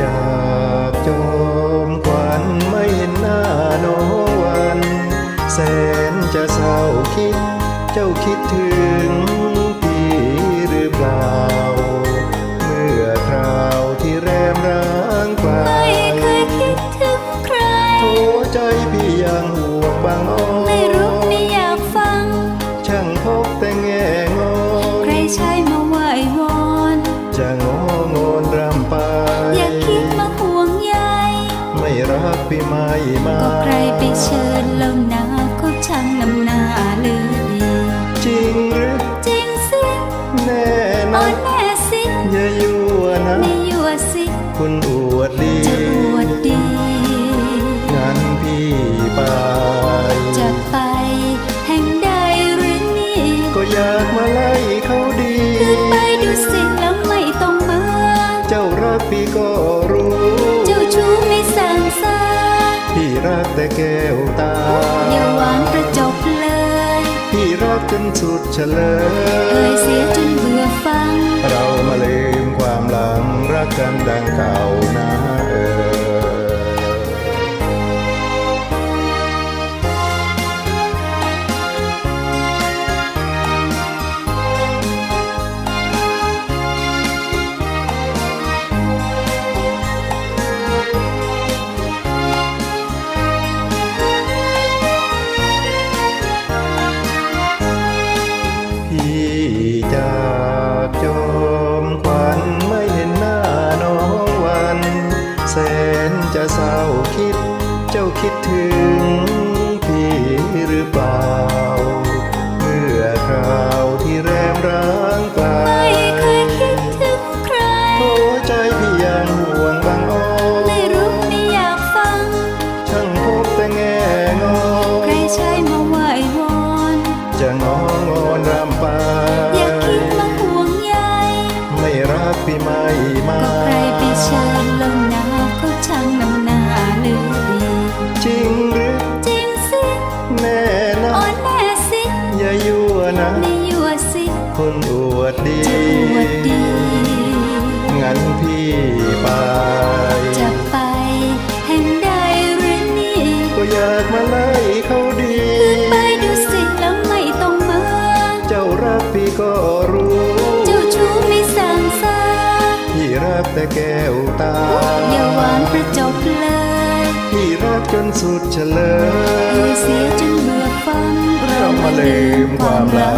จากจอมควันไม่เห็นหน้าน้องวัน แสนจะเศร้าคิด เจ้าคิดถึงพี่หรือเปล่า เมื่อคราวที่แรมร้างกไปไม่เคยคิดถึงใครโัวใจพี่ยังห่วงบางอ้อไม่รู้ไม่อยากฟัง ช่างพบแต่แง่งอนใครใช้มาไหว้วอนจะง้อ ม่มา ก็ใครไปเชิญแล้วนะก็ช่างนำหน้าเลือดีจริงหรือจริงสิแน่อ่อนะนแน่สิอย่ายั่วนะ ไม่ยั่วสิคุณอวดดีจะอวดดี งั้นพี่ไป จะไปแห่งใดหรือนี่ก็อยากมาไล่เขาดีขึ้นไปดูสิแล้วไม่ต้องมา เจ้ารักพี่ก็ รักแต่แก้วตา อย่าหวานประจบเลย พี่รักจนสุดเฉลเอ่ยยเสียจนเบื่อฟัง เรามาลืมความหลังรักกันดังเก่านะ จากจอมควันไม่เห็นหน้าน้องวัน แสนจะเศร้าคิด เจ้าคิดถึงพี่หรือเปล่า เมื่อครา ม่มาก็ใครไปเชิญแล้วนะก็ช่างนำหน้าเลือดีจริงหรือจริงสิแน่นะอ่อนแน่สิอย่ายั่วนะไม่ยั่วสิคนอวดดีจะอวดดีงั้นพี่ไปจะไปแห่งใดหรือนี่ก็อยากมาไล่เขาดีไปดูสิแล้วไม่ต้องมาเจ้ารักพี่ก็รู้ แต่แก้วตา อย่าหวานประจบเลยพี่รักจนสุดเฉลเอ่ยยเสียจนเบื่อฟัง เรามาลืมความหลัง